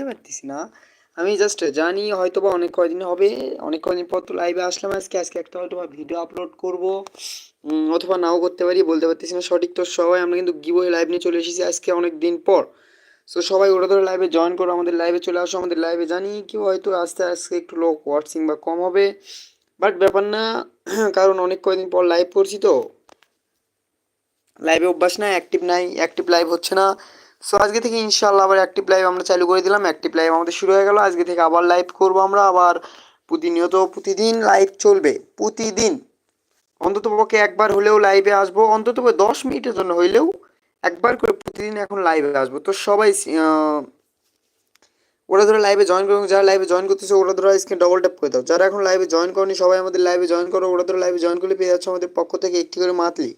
বলতে পারতেছি না। আমি জাস্ট জানি হয়তো বা অনেক কয়দিন হবে, অনেক কয়দিন পর তো লাইভে আসলাম আজকে আজকে একটা হয়তো বা ভিডিও আপলোড করব অথবা নাও করতে পারি, বলতে পারতেছি না সঠিক তো সবাই, আমরা কিন্তু গিবই লাইভ নিয়ে চলে এসেছি আজকে অনেক দিন পর। সো সবাই ওরা ধরে লাইভে জয়েন করো, আমাদের লাইভে চলে আসো, আমাদের লাইভে জানি কেউ হয়তো আস্তে আস্তে একটু লোক ওয়াটসিং বা কম হবে। বাট ব্যাপার না, কারণ অনেক কয়দিন পর লাইভ করছি তো। লাইভে অভ্যাস নাই অ্যাক্টিভ নাই অ্যাক্টিভ লাইভ হচ্ছে না। সো আজকে থেকে ইনশাল্লাহ আবার অ্যাক্টিভ লাইভ আমরা চালু করে দিলাম। অ্যাক্টিভ লাইভ আমাদের শুরু হয়ে গেল। আজকে থেকে আবার লাইভ করব আমরা। আবার প্রতিনিয়ত প্রতিদিন লাইভ চলবে। প্রতিদিন। অন্তত পক্ষে একবার হলেও লাইভে আসব। অন্তত দশ মিনিটের জন্য হইলেও একবার করে প্রতিদিন এখন লাইভে আসব। তো সবাই ওরা ধরে লাইভে জয়েন করুন যারা লাইভে জয়েন করতেছে, ওরা ধরে স্ক্রিন ডবল ট্যাপ করে দাও। যারা এখন লাইভে জয়েন করনি, সবাই আমাদের লাইভে জয়েন করো। ওরা ধরে লাইভে জয়েন করলে পেয়ে যাচ্ছে আমাদের পক্ষ থেকে একটি করে মাতলি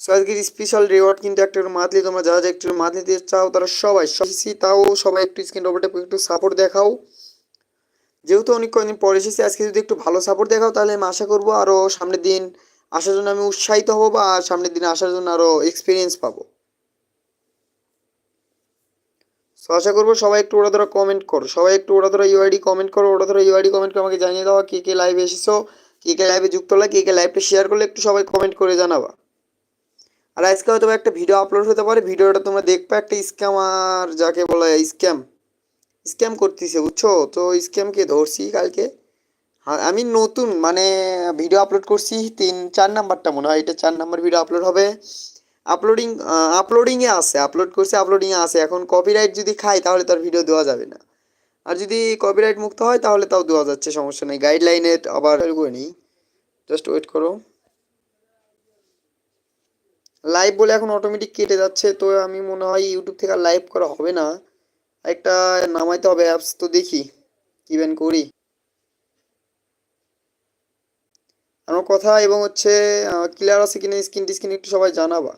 সো আজকের স্পেশাল রিওয়ার্ড কিন্তু একটা মাতলি তোমরা যারা যারা একটু মাতলি দিতে চাও তারা সবাই সবাই তাও সবাই একটু স্ক্রিন করে একটু সাপোর্ট দেখাও। যেহেতু অনেক কয়েকদিন পর এসেছি, আজকে যদি একটু ভালো সাপোর্ট দেখাও তাহলে আমি আশা করব আরও সামনের দিন আসার জন্য আমি উৎসাহিত হব বা সামনের দিন আসার জন্য আরও এক্সপিরিয়েন্স পাবো। সো আশা করব সবাই একটু ওরা ধরা কমেন্ট করো, সবাই একটু ওরা ধরা ইউআইডি কমেন্ট করো, ওরা ধরা ইউআইডি কমেন্ট করে আমাকে জানিয়ে দাও কে কে লাইভে এসেছ, কে কে লাইভে যুক্ত হলে, কে কে লাইভটা শেয়ার করলে একটু সবাই কমেন্ট করে জানাবা। আর আজকে হয়তো একটা ভিডিও আপলোড হতে পারে। ভিডিওটা তোমরা দেখবে একটা স্ক্যামার যাকে বলা স্ক্যাম স্ক্যাম করতেছে, বুঝছ? তো স্ক্যামকে ধরছি কালকে? হ্যাঁ আমি নতুন মানে ভিডিও আপলোড করছি তিন, চার নাম্বারটা মনে হয়। এটা চার নাম্বার ভিডিও আপলোড হবে। আপলোডিং আপলোডিংয়ে আছে আপলোড করছি আপলোডিংয়ে আছে। এখন কপিরাইট যদি খাই, তাহলে তার ভিডিও দেওয়া যাবে না। আর যদি কপিরাইট মুক্ত হয়, তাহলে তাও দেওয়া যাচ্ছে, সমস্যা নেই। গাইডলাইনের আবার করে নিই। জাস্ট ওয়েট করো। লাইভ বলে এখন অটোমেটিক কেটে যাচ্ছে, তো আমি মনে হয় ইউটিউব থেকে আর লাইভ করা হবে না। একটা নামাইতে হবে অ্যাপস তো দেখি ইভেন করি। আমার কথা এবং হচ্ছে ক্লিয়ার আছে কিনা স্ক্রিন টিস্ক্রিন একটু সবাই জানাবা।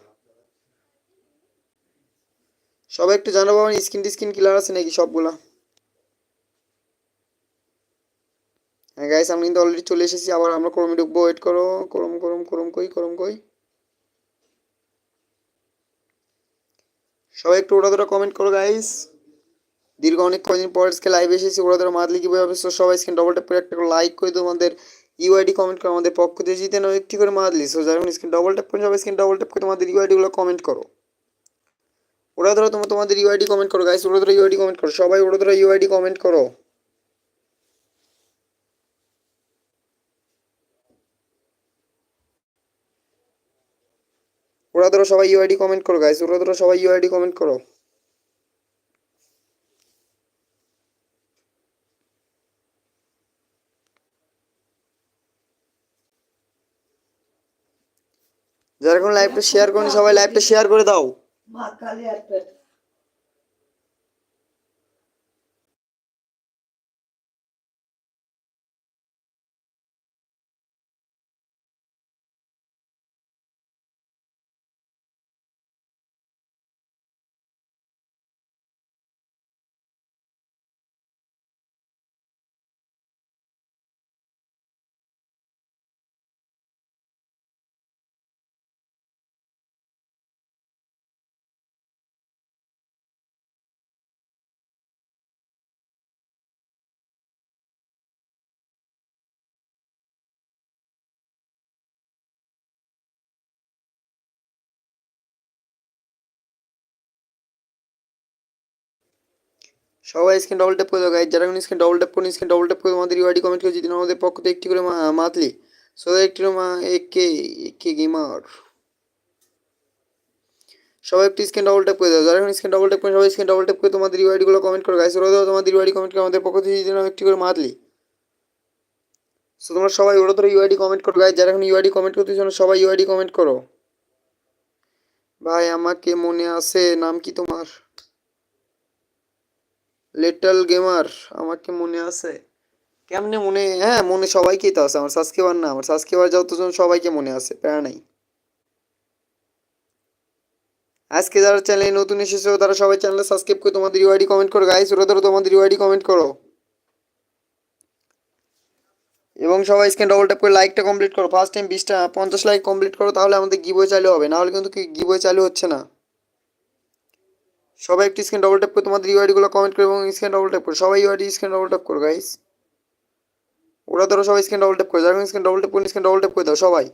সবাই একটু জানাব আমার স্ক্রিন টিস্ক্রিন ক্লিয়ার আছে নাকি সবগুলা? হ্যাঁ গাইস আমি কিন্তু অলরেডি চলে এসেছি, আবার আমরা ক্রমে ঢুকবো ওয়েট করো করম করম করম কই করম কই? সবাই একটু ওরা কমেন্ট করো গাইস দীর্ঘ অনেক কদিন পর আজকে লাইভ এসেছি, ওরা ধরা মাদলি কীভাবে হবে সবাই স্ক্রিন ডবল ট্যাপ করে একটা লাইক করে তোমাদের ইউআইডি কমেন্ট করো আমাদের পক্ষ থেকে জিতে নাও একটি করে মাদলি সো যারা স্ক্রিন ডবল ট্যাপ করে সবাই স্ক্রিন ডবল ট্যাপ করে তোমাদের ইউআইডিগুলো কমেন্ট করো। ওরা ধরো তোমার তোমাদের ইউআইডি কমেন্ট করো গাইস ওরা ধরো ইউআইডি কমেন্ট করো, সবাই ওরা ধরো ইউআইডি কমেন্ট করো। ওরা ধরো সবাই ইউআইডি কমেন্ট করো গাইস ওরা ধরো সবাই ইউআইডি কমেন্ট করো। যারা এখন লাইভটা শেয়ার করনি, সবাই লাইভটা শেয়ার করে দাও। মা, কালী সবাই স্ক্রিন ডবল ট্যাপ করে দাও গাইজ যারা স্ক্রিন ডবল ট্যাপ করে স্ক্রিন ডবল ট্যাপ করে তোমাদের ইউআইডি কমেন্ট করে জিতিন আমাদের পক্ষ থেকে একটি করে মাতলি সো একটি মা একে একে গেমার সবাই একটু স্ক্রিন ডবল ট্যাপ করে দাও। যারা এখন স্ক্রিন ডবল ট্যাপ করে সবাই স্ক্রিন ডবল ট্যাপ করে তোমাদের ইউআইডি গুলো কমেন্ট করো গাইজ ওরা দাও, তোমাদের ইউআইডি কমেন্ট করে, আমাদের পক্ষ থেকে জিতিন একটি করে মাতলি সো তোমরা সবাই, ওরা ধরো ইউআইডি কমেন্ট করো গাইজ যারা এখন ইউআইডি কমেন্ট করতে চাও সবাই ইউআইডি কমেন্ট করো। ভাই, আমাকে মনে আছে, নাম কি তোমার? লিটল গেমার আমাকে মনে আছে? কেমনে মনে হ্যাঁ মনে সবাইকেই তো আছে, আমার সাবস্ক্রাইবার না, আমার সাবস্ক্রাইবার যতজন, সবাইকে মনে আছে প্যারা নাই। আজকে যারা চ্যানেলে নতুন এসেছ, তারা সবাই চ্যানেলে সাবস্ক্রাইব করে তোমাদের ইউআইডি কমেন্ট করো গাইস ওরা ধরো তোমাদের ইউআইডি কমেন্ট করো। এবং সবাই স্ক্রিন ডবল ট্যাপ করে লাইকটা কমপ্লিট করো ফার্স্ট টাইম বিশটা, পঞ্চাশ লাইক কমপ্লিট করো, তাহলে আমাদের গিবই চালু হবে, নাহলে কিন্তু কি গিবই চালু হচ্ছে না। সবাই একটু স্ক্রিন ডবল ট্যাপ করে তোমাদের ইউআইডিগুলো কমেন্ট করে এবং স্ক্রিন ডবল ট্যাপ করো। সবাই ইউআইডি স্ক্রিন ডবল ট্যাপ করো গাইস ওরা ধরো সবাই স্ক্রিন ডবল ট্যাপ করে, যারা স্ক্রিন ডবল ট্যাপ করে স্ক্রিন ডবল ট্যাপ করে দাও, সবাই।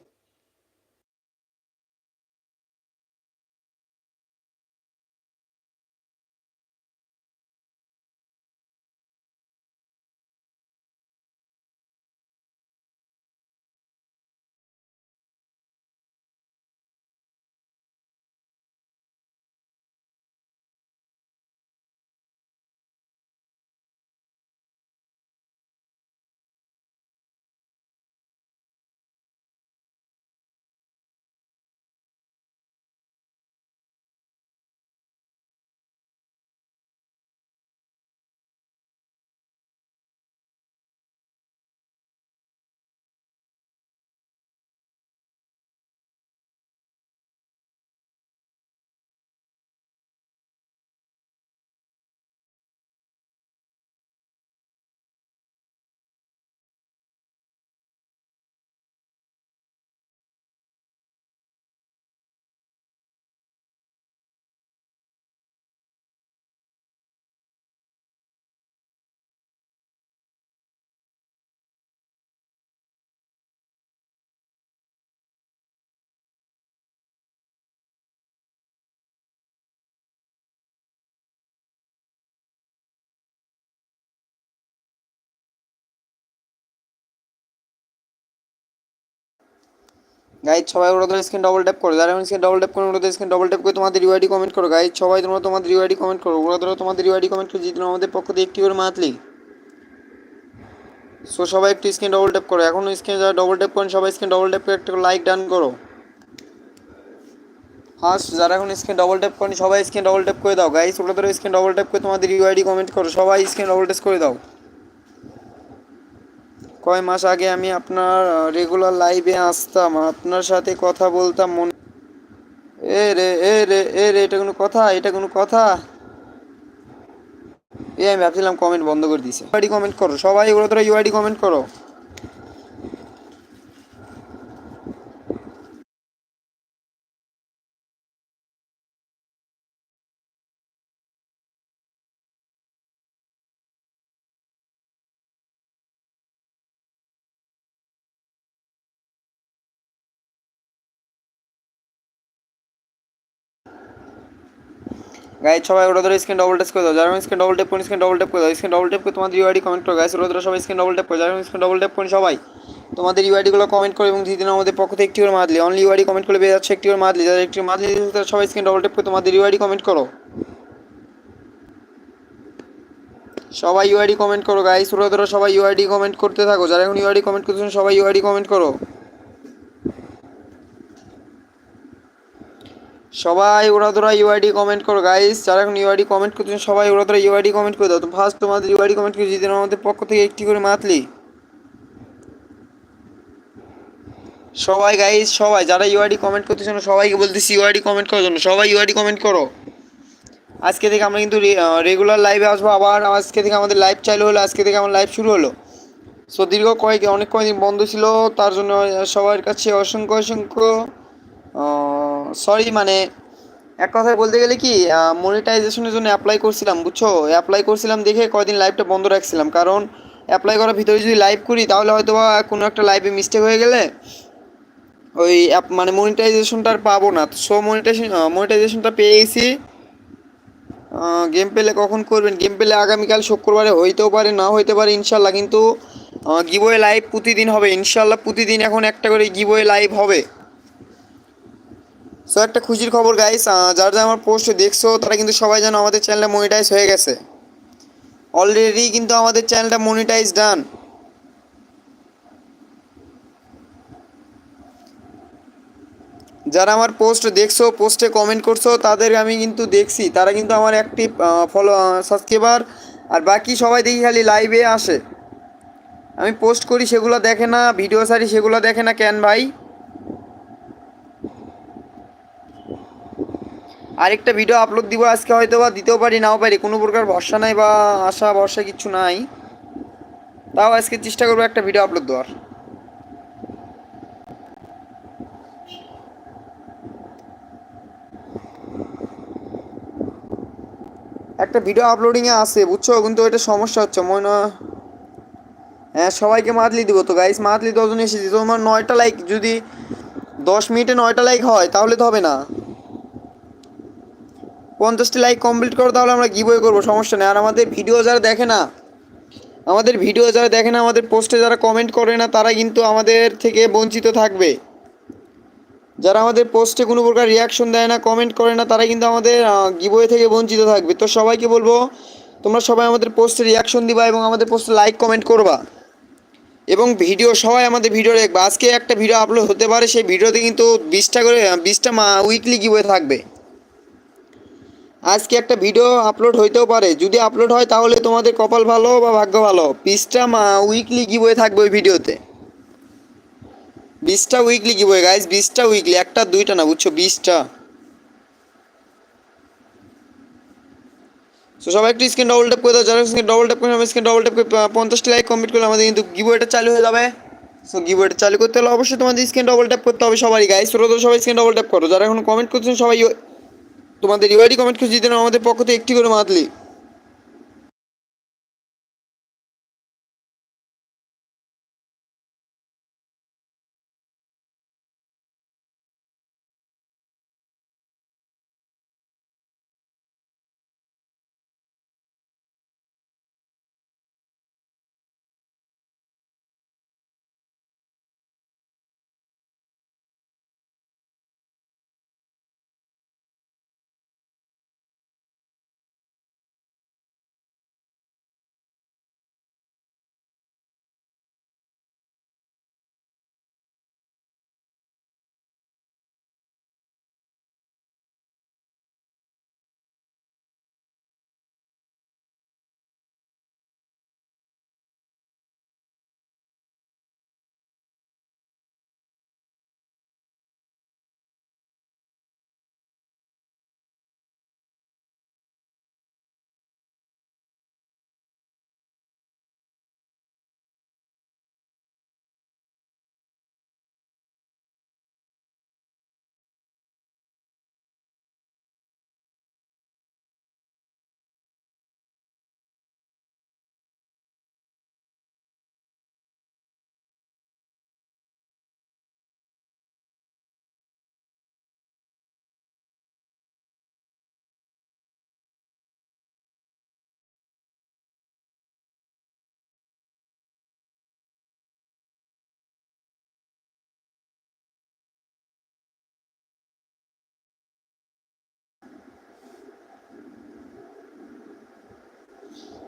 গাইজ সবাই ওরা ধরে স্ক্রিন ডবল ট্যাপ করো যারা স্ক্রিন ডবল ট্যাপ করে ওরা স্ক্রিন ডবল ট্যাপ করে তোমাদের ইউআইডি কমেন্ট করো গাইজ সবাই তোমরা তোমাদের ইউআইডি কমেন্ট করো ওরা ধরো তোমাদের ইউআইডি কমেন্ট করে জিতলো আমাদের পক্ষ থেকে একটি করে মাতলি সো সবাই একটু স্ক্রিন ডবল ট্যাপ করো এখন স্ক্রিন যারা ডবল ট্যাপ করেন সবাই স্ক্রিন ডবল ট্যাপ করে একটা লাইক ডান করো ফার্স্ট যারা এখন স্ক্রিন ডবল ট্যাপ করেন সবাই স্ক্রিন ডবল ট্যাপ করে দাও গাইজ ওরা ধরো স্ক্রিন ডবল ট্যাপ করে তোমাদের ইউআইডি কমেন্ট করো সবাই স্ক্রিন ডবল ট্যাপ করে দাও কয় মাস আগে আমি আপনার রেগুলার লাইভে আসতাম আপনার সাথে কথা বলতাম, মন এ রে এ রে এ রে, এটা কোনো কথা? এটা কোনো কথা? এ আমি ভাবছিলাম কমেন্ট বন্ধ করে দিছে। ইউআইডি কমেন্ট করো, সবাই এগুলো তোরা ইউআইডি কমেন্ট করো। গাইজ সবাই ওরা ধরে স্ক্রিন ডবল টেপ করে দাও। যারা স্ক্রিন ডবল টেপ করে স্ক্রিন ডবল টেপ করে দাও। স্ক্রিন ডবল টেপ করে তোমাদের ইউআইডি কমেন্ট করো। গাইজ ওরা ধরে সবাই স্ক্রিন ডবল টেপ করে। যারা স্ক্রিন ডবল টেপ করে সবাই তোমাদের ইউআইডিগুলো কমেন্ট করো এবং দিদিন আমাদের পক্ষ থেকে একটি করে মাদলি অনলি ইউআইডি কমেন্ট করে বেরিয়ে যাচ্ছে একটি করে মাদলি যারা একটি মাদলি তারা সবাই স্ক্রিন ডবল টেপ করে তোমাদের ইউআইডি কমেন্ট করো। সবাই ইউআইডি কমেন্ট করো। গাইস ওরা ধরো সবাই ইউআইডি কমেন্ট করতে থাকো। যারা এখন ইউআইডি কমেন্ট করতেছেন সবাই ইউআইডি কমেন্ট করো। সবাই ওরা ধরা ইউআইডি কমেন্ট করো গাইস যারা এখন ইউআইডি কমেন্ট করতেছেন সবাই ওরা ধরা ইউআইডি কমেন্ট করে দাও। তো ফার্স্ট তোমাদের ইউআইডি কমেন্ট করে দিতেন আমাদের পক্ষ থেকে একটি করে মাতলি সবাই গাইস সবাই, যারা ইউআইডি কমেন্ট করতেছেন সবাইকে বলতেছি ইউআইডি কমেন্ট করার জন্য। সবাই ইউআইডি কমেন্ট করো। আজকে থেকে আমরা কিন্তু রেগুলার লাইভে আসব আবার। আজকে থেকে আমাদের লাইভ চালু হলো, আজকে থেকে আমার লাইভ শুরু হলো। সো দীর্ঘ কয়েক, অনেক কয়েকদিন বন্ধ ছিল, তার জন্য সবার কাছে অসংখ্য অসংখ্য সরি মানে এক কথায় বলতে গেলে কি মনিটাইজেশনের জন্য অ্যাপ্লাই করছিলাম, বুঝছ? অ্যাপ্লাই করছিলাম দেখে কয়দিন লাইভটা বন্ধ রাখছিলাম। কারণ অ্যাপ্লাই করার ভিতরে যদি লাইভ করি, তাহলে হয়তো বা কোনো একটা লাইভে মিস্টেক হয়ে গেলে ওই অ্যাপ মানে মনিটাইজেশনটা আর পাবো না। সো মনিটাইজেশন মনিটাইজেশনটা পেয়ে গেছি। গেম পেলে কখন করবেন? গেম পেলে আগামীকাল শুক্রবারে হইতেও পারে, না হইতে পারে, ইনশাল্লাহ। কিন্তু গিবয়ে লাইভ প্রতিদিন হবে। ইনশাল্লাহ প্রতিদিন এখন একটা করে গিবয়ে লাইভ হবে। সো একটা খুশির খবর গাইস যারা যারা আমার পোস্ট দেখছ, তারা কিন্তু সবাই যেন আমাদের চ্যানেলটা মনিটাইজ হয়ে গেছে। অলরেডি কিন্তু আমাদের চ্যানেলটা মনিটাইজ ডান যারা আমার পোস্ট দেখছ পোস্টে কমেন্ট করছ, তাদের আমি কিন্তু দেখছি। তারা কিন্তু আমার অ্যাক্টিভ ফলো সাবস্ক্রাইবার আর বাকি সবাই দেখি খালি লাইভে আসে। আমি পোস্ট করি, সেগুলো দেখে না ভিডিও সারি সেগুলো দেখে না কেন ভাই? আরেকটা ভিডিও আপলোড দিব, আজকে হয়তো বা দিতেও পারি, নাও পারি, কোনো প্রকার ভরসা নাই বা আশা, ভরসা কিছু নাই। তাও আজকে চেষ্টা করব একটা ভিডিও আপলোড দেওয়ার। একটা ভিডিও আপলোডিংয়ে আসে বুঝছ? কিন্তু ওইটা সমস্যা হচ্ছে মনে হয় হ্যাঁ সবাইকে মাতলি দিব তো গাইস মাতলি দশজন এসেছি, তোমার নয়টা লাইক যদি দশ মিনিটে নয়টা লাইক হয়, তাহলে তো হবে না। পঞ্চাশটি লাইক কমপ্লিট করো, তাহলে আমরা গিবই করব, সমস্যা নেই। আর আমাদের ভিডিও যারা দেখে না, আমাদের ভিডিও যারা দেখে না, আমাদের পোস্টে যারা কমেন্ট করে না, তারা কিন্তু আমাদের থেকে বঞ্চিত থাকবে। যারা আমাদের পোস্টে কোনো প্রকার রিয়াকশন দেয় না কমেন্ট করে না, তারা কিন্তু আমাদের গিবয়ে থেকে বঞ্চিত থাকবে। তো সবাইকে বলব, তোমরা সবাই আমাদের পোস্টে রিয়াকশন দিবা এবং আমাদের পোস্টে লাইক কমেন্ট করবা। এবং ভিডিও সবাই আমাদের ভিডিও দেখবে। আজকে একটা ভিডিও আপলোড হতে পারে, সেই ভিডিওতে কিন্তু বিশটা করে, বিশটা উইকলি গিবয়ে থাকবে। আজকে একটা ভিডিও আপলোড হইতেও পারে। যদি আপলোড হয় তাহলে তোমাদের কপাল ভালো বা ভাগ্য ভালো। বিশটা উইকলি গিবয়ে থাকবে ওই ভিডিওতে। বিশটা উইকলি গিবয়ে গাইজ বিশটা উইকলি একটা, দুইটা না, বুঝছ? বিশটা। তো সবাই একটু স্ক্রিন ডবল ট্যাপ করে দাও। যারা স্ক্রিন ডবল ট্যাপ করে স্ক্রিন ডবল ট্যাপ করে পঞ্চাশটা লাইক কমপ্লিট করলে আমাদের কিন্তু গিবোয়েটা চালু হয়ে যাবে। সো গিবোয়েটা চালু করতে হলে অবশ্যই তোমাদের স্ক্রিন ডবল ট্যাপ করতে হবে সবারই গাইস তোরা তো সবাই স্ক্রিন ডবল ট্যাপ করো। যারা এখন কমেন্ট করছেন সবাই তোমাদের ইউআইডি কমেন্ট খুঁজে দিতে আমাদের পক্ষ থেকে একটি করে মাতলি।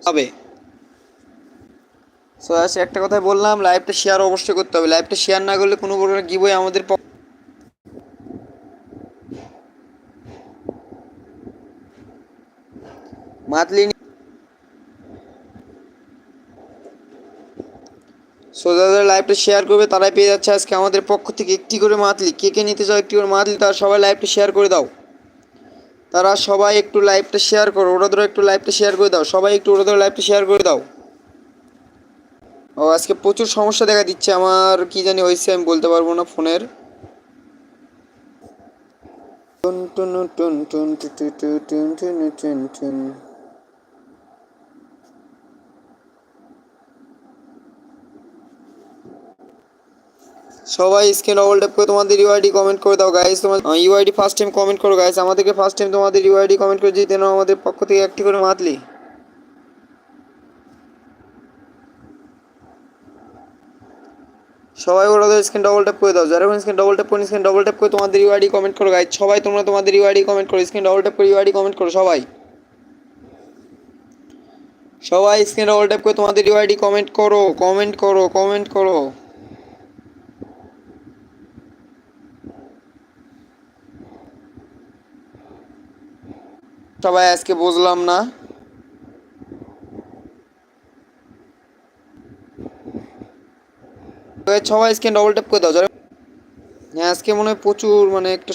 হবে। সো আচ্ছা একটা কথা বললাম লাইভটা শেয়ার অবশ্যই করতে হবে। লাইভটা শেয়ার না করলে কোনো প্রকার গিবই আমাদের মাতলি সো যাদের লাইভটা শেয়ার করবে, তারাই পেয়ে যাচ্ছে আজকে আমাদের পক্ষ থেকে একটি করে মাতলি কে কে নিতে চাও একটি করে মাতলি তারা সবাই লাইভটা শেয়ার করে দাও। তারা সবাই একটু লাইভটা শেয়ার করো ওরা ধরো একটু লাইভটা শেয়ার করে দাও সবাই একটু ওরা ধরো লাইভটা শেয়ার করে দাও ও আজকে প্রচুর সমস্যা দেখা দিচ্ছে আমার কি জানি হয়েছে আমি বলতে পারব না ফোনের টুন টুন টুন টুন টুন টুন টুন টুন টুন সবাই স্ক্রিন ডবল ট্যাপ করে তোমাদের ইউআইডি কমেন্ট করে দাও গাইস তোমার ইউআইডি ফার্স্ট টাইম কমেন্ট করো গাইস আমাদেরকে ফার্স্ট টাইম তোমাদের ইউআইডি কমেন্ট করে জিতে নাও আমাদের পক্ষ থেকে একটি করে মাতলি সবাই ওরা স্ক্রিন ডবল ট্যাপ করে দাও। যারা স্ক্রিন ডবল ট্যাপ করে স্ক্রিন ডবল ট্যাপ করে তোমাদের ইউআইডি কমেন্ট করো গাইস সবাই তোমরা তোমাদের ইউআইডি কমেন্ট করো, স্ক্রিন ডবল ট্যাপ করে ইউআইডি কমেন্ট করো, সবাই। সবাই স্ক্রিন ডবল ট্যাপ করে তোমাদের ইউআইডি কমেন্ট করো কমেন্ট করো কমেন্ট করো। সবাই আজকে বুঝলাম না। সবাই স্ক্রিন ডবল ট্যাপ করে দাও হ্যাঁ আজকে মনে হয় প্রচুর মানে একটা